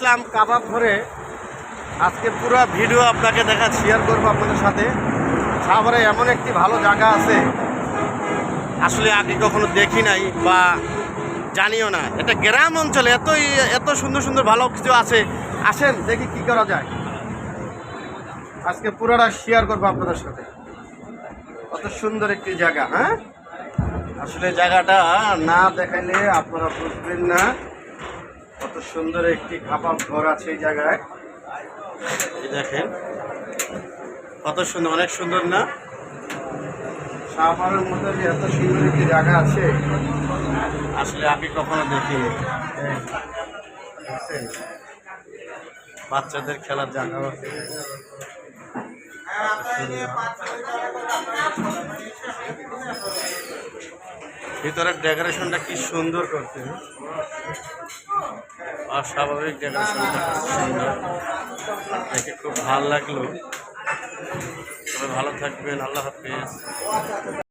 ইসলাম কাবাব ধরে আজকে পুরো ভিডিও আপনাকে দেখা শেয়ার করব আপনাদের সাথে। সাভারে এমন একটি ভালো জায়গা আছে, আসলে আগে কখনো দেখি নাই বা জানিও না। এটা গ্রাম অঞ্চলে এতই, এত সুন্দর সুন্দর ভালো কিছু আছে। আসেন, দেখি কি করা যায়। আজকে পুরোটা শেয়ার করব আপনাদের সাথে। কত সুন্দর একটি জায়গা হ্যাঁ? আসলে জায়গাটা না দেখাইলে আপনারা বুঝবেন না। সুন্দর একটি খাপা ঘর আছে এই জায়গায়। দেখেন। কত সুন্দর, অনেক সুন্দর না? সাভারের মধ্যে যে এত সুন্দর একটি জায়গা আছে, আসলে আগে কখনো দেখিনি। বাচ্চাদের খেলার জায়গা ভিতরের ডেকোরেশনটা কি সুন্দর করছে। অস্বাভাবিক ডেকোরেশনটা সুন্দর দেখে খুব ভালো লাগল। তবে ভালো থাকবেন আল্লাহ হাফিজ।